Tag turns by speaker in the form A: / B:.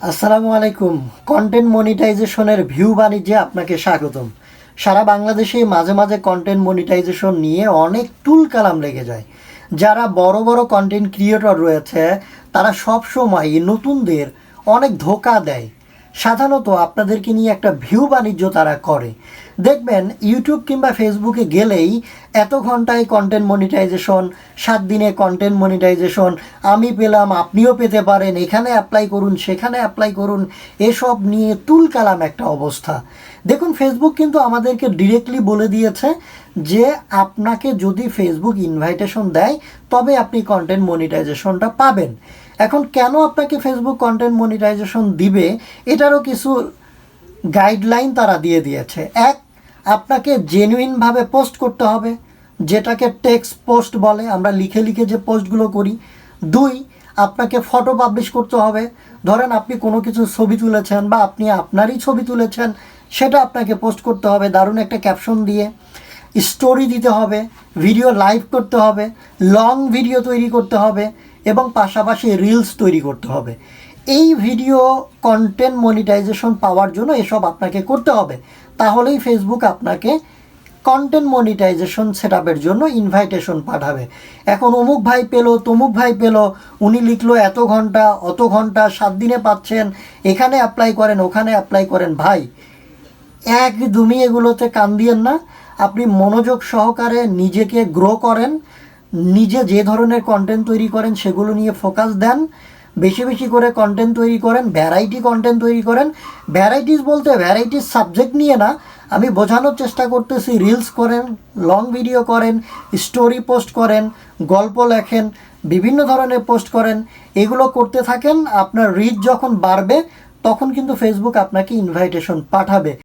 A: আসসালামু আলাইকুম। কন্টেন্ট মনিটাইজেশনের ভিউ বাণিজ্যে আপনাকে স্বাগতম। সারা বাংলাদেশে মাঝে মাঝে কন্টেন্ট মনিটাইজেশন নিয়ে অনেক টুল কালাম লেগে যায়। যারা বড় বড় কন্টেন্ট ক্রিয়েটর রয়েছে, তারা সব সময় নতুনদের অনেক ধোকা দেয়। সাধারণত আপনাদেরকে নিয়ে একটা ভিউ বাণিজ্য তারা করে। দেখবেন ইউটিউব কিংবা ফেসবুকে গেলেই এত ঘন্টায় কন্টেন্ট মনিটাইজেশন সাত দিনে কন্টেন্ট মনিটাইজেশন আমি পেলাম, আপনিও পেতে পারেন, এখানে অ্যাপ্লাই করুন, সেখানে অ্যাপ্লাই করুন, এসব নিয়ে তুলকালাম একটা অবস্থা। দেখুন ফেসবুক কিন্তু আমাদেরকে ডিরেক্টলি বলে দিয়েছে যে আপনাকে যদি ফেসবুক ইনভাইটেশন দেয়, তবে আপনি কন্টেন্ট মনিটাইজেশনটা পাবেন। এখন কেন আপনাকে ফেসবুক কন্টেন্ট মনিটাইজেশন দিবে, এটারও কিছু গাইডলাইন তারা দিয়ে দিয়েছে। এক আপনাকে জেনুইনভাবে পোস্ট করতে হবে, যেটাকে টেক্সট পোস্ট বলে। আমরা লিখে লিখে যে পোস্টগুলো করি। দুই, আপনাকে ফটো পাবলিশ করতে হবে। ধরেন আপনি কোনো কিছু ছবি তুলেছেন বা আপনি আপনারই ছবি তুলেছেন, সেটা আপনাকে পোস্ট করতে হবে। দারুণ একটা ক্যাপশন দিয়ে। স্টোরি দিতে হবে ভিডিও লাইভ করতে হবে লং ভিডিও তৈরি করতে হবে এবং পাশাপাশি রিলস তৈরি করতে হবে। এই ভিডিও কন্টেন্ট মনিটাইজেশন পাওয়ার জন্য এসব আপনাকে করতে হবে। তাহলেই ফেসবুক আপনাকে কন্টেন্ট মনিটাইজেশন সেট জন্য ইনভাইটেশন পাঠাবে। এখন অমুক ভাই পেল, তমুক ভাই পেল, উনি লিখলো এত ঘণ্টা, অত ঘণ্টা, সাত দিনে পাচ্ছেন, এখানে অ্যাপ্লাই করেন, ওখানে অ্যাপ্লাই করেন। ভাই, একদমই এগুলোতে কান দিয়েন না। আপনি মনোযোগ সহকারে নিজেকে গ্রো করেন, নিজে যে ধরনের কন্টেন্ট তৈরি করেন সেগুলো নিয়ে ফোকাস দেন, বেশি বেশি করে কন্টেন্ট তৈরি করেন ভ্যারাইটি কন্টেন্ট তৈরি করেন। ভ্যারাইটিস বলতে ভ্যারাইটিস সাবজেক্ট নিয়ে না, আমি বোঝানোর চেষ্টা করতেছি রিলস করেন লং ভিডিও করেন স্টোরি পোস্ট করেন, গল্প লেখেন, বিভিন্ন ধরনের পোস্ট করেন। এগুলো করতে থাকেন, আপনার রিচ যখন বাড়বে, তখন কিন্তু ফেসবুক আপনাকে ইনভাইটেশন পাঠাবে।